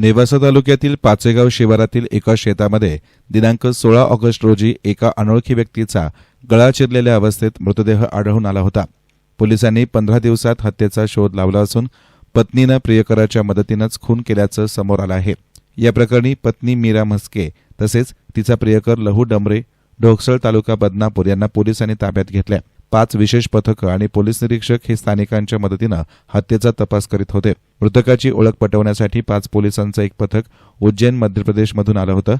नेवासा तालुक्यातील पाचेगाव शिवारातील एका शेतामध्ये दिनांक सोळा ऑगस्ट रोजी एका अनोळखी व्यक्तीचा गळा चिरलेल्या अवस्थेत मृतदेह आढळून आला होता. पोलिसांनी पंधरा दिवसात हत्येचा शोध लावला असून पत्नीनं प्रियकराच्या मदतीनंच खून केल्याचं समोर आलं आहे. या प्रकरणी पत्नी मीरा म्हस्के तसेच तिचा प्रियकर लहू डमरे ढोकसळ तालुका बदनापूर यांना पोलिसांनी ताब्यात घेतल्या. पाच विशेष पथकं आणि पोलीस निरीक्षक हे स्थानिकांच्या मदतीनं हत्येचा तपास करीत होते. मृतकाची ओळख पटवण्यासाठी पाच पोलिसांचं एक पथक उज्जैन मध्य प्रदेशमधून आलं होतं.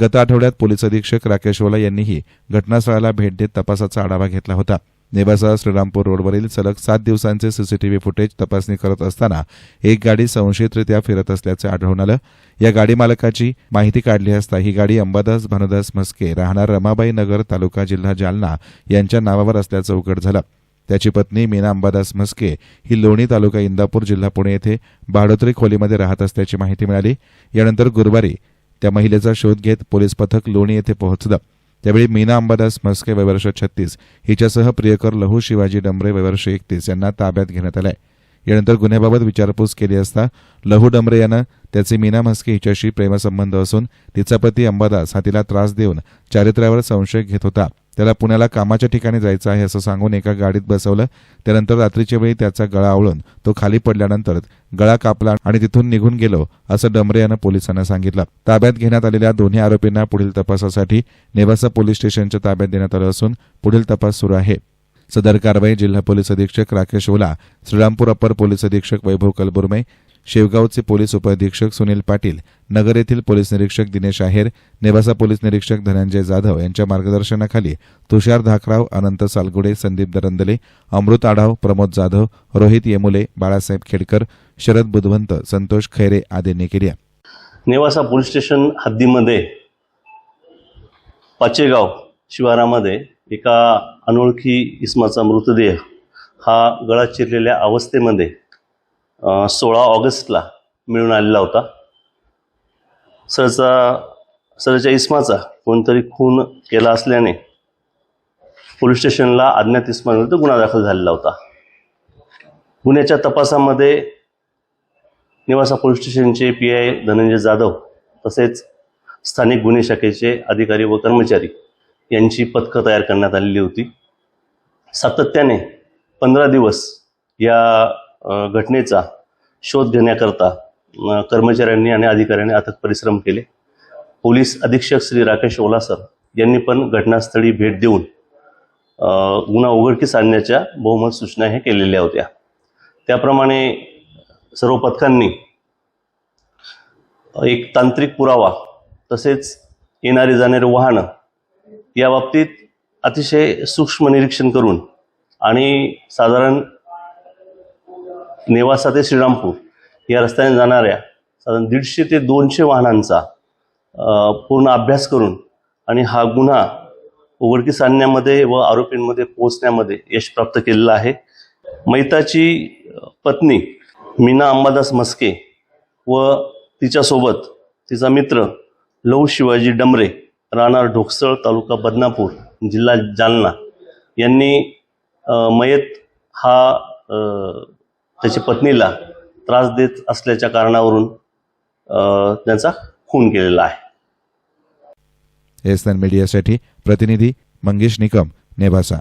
गत आठवड्यात पोलीस अधीक्षक राकेश ओला यांनीही घटनास्थळाला भेट देत तपासाचा आढावा घेतला होता. नेवासा श्रीरामपूर रोडवरील सलग सात दिवसांचे सीसीटीव्ही फुटेज तपासणी करत असताना एक गाडी संशयितरित्या फिरत असल्याचं आढळून आलं. या गाडी मालकाची माहिती काढली असता ही गाडी अंबादास भानुदास म्हस्के राहणार रमाबाई नगर तालुका जिल्हा जालना यांच्या नावावर असल्याचं उघड झालं. त्याची पत्नी मीना अंबादास म्हस्के ही लोणी तालुका इंदापूर जिल्हा पुणे येथे भाडोत्री खोलीमध्ये राहत असल्याची माहिती मिळाली. यानंतर गुरुवारी त्या महिलेचा शोध घेत पोलीस पथक लोणी येथे पोहोचलं. त्यावेळी मीना अंबादास म्हस्के वयवर्ष छत्तीस हिच्यासह प्रियकर लहू शिवाजी डंबरे वयवर्ष एकतीस यांना ताब्यात घेण्यात आलंय. यानंतर गुन्ह्याबाबत विचारपूस केली असता लहू डंबरे यानं त्याचे मीना म्हस्के हिच्याशी प्रेमसंबंध असून तिचा पती अंबादास हा तिला त्रास देऊन चारित्र्यावर संशय घेत होता. त्याला पुण्याला कामाच्या ठिकाणी जायचं आहे असं सांगून एका गाडीत बसवलं. त्यानंतर रात्रीच्या वेळी त्याचा गळा आवळून तो खाली पडल्यानंतर गळा कापला आणि तिथून निघून गेलो असं डमरे यानं पोलिसांना सांगितलं. ताब्यात घेण्यात आलेल्या दोन्ही आरोपींना पुढील तपासासाठी नेवासा पोलीस स्टेशनच्या ताब्यात देण्यात आलं असून पुढील तपास सुरू आहे. सदर कारवाई जिल्हा पोलीस अधीक्षक राकेश ओला श्रीरामपूर अप्पर पोलीस अधीक्षक वैभव कलबुर्मे शेवगावचे पोलीस उपअधीक्षक सुनील पाटील नगर येथील पोलीस निरीक्षक दिनेश आहेर नेवासा पोलीस निरीक्षक धनंजय जाधव यांच्या मार्गदर्शनाखाली तुषार धाकराव अनंत सालगुडे संदीप दरंदले अमृत आढाव प्रमोद जाधव रोहित येमुले बाळासाहेब खेडकर शरद बुधवंत संतोष खैरे आदींनी केली नेवासा पोलीस स्टेशन हद्दीमध्ये पाचेगाव शिवारामध्ये एका अनोळखी इसमाचा मृतदेह हा गळा चिरलेल्या अवस्थेमध्ये सोळा ऑगस्टला मिळून आलेला होता. सरचा सरच्या इसमाचा कोणतरी खून केला असल्याने पोलीस स्टेशनला अज्ञात इस्माविरुद्ध गुन्हा दाखल झालेला होता. गुन्ह्याच्या तपासामध्ये निवासा पोलीस स्टेशनचे पी आय धनंजय जाधव तसेच स्थानिक गुन्हे शाखेचे अधिकारी व कर्मचारी यांची पथकं तयार करण्यात आलेली होती. सातत्याने पंधरा दिवस या घटनेचा शोध घेण्याकरता कर्मचाऱ्यांनी आणि अधिकाऱ्यांनी अथक परिश्रम केले. पोलीस अधीक्षक श्री राकेश ओलासर यांनी पण घटनास्थळी भेट देऊन गुन्हा उघडकीस आणण्याच्या बहुमत सूचना हे केलेल्या होत्या. त्याप्रमाणे सर्व पथकांनी एक तांत्रिक पुरावा तसेच येणारी जाणारी वाहनं या बाबतीत अतिशय सूक्ष्म निरीक्षण करून आणि साधारण नेवासा ते श्रीरामपूर या रस्त्याने जाणाऱ्या साधारण दीडशे ते दोनशे वाहनांचा पूर्ण अभ्यास करून आणि हा गुन्हा उघडकीस आणण्यामध्ये व आरोपींमध्ये पोहोचण्यामध्ये यश प्राप्त केलेलं आहे. मैताची पत्नी मीना अंबादास मस्के व तिच्यासोबत तिचा मित्र लहू शिवाजी डमरे राहणार ढोकसळ तालुका बदनापूर जिल्हा जालना यांनी मयत हा त्याच्या पत्नीला त्रास देत असल्याच्या कारणावरून त्यांचा खून केलेला आहे. एस मीडियासाठी प्रतिनिधी मंगेश निकम नेभासा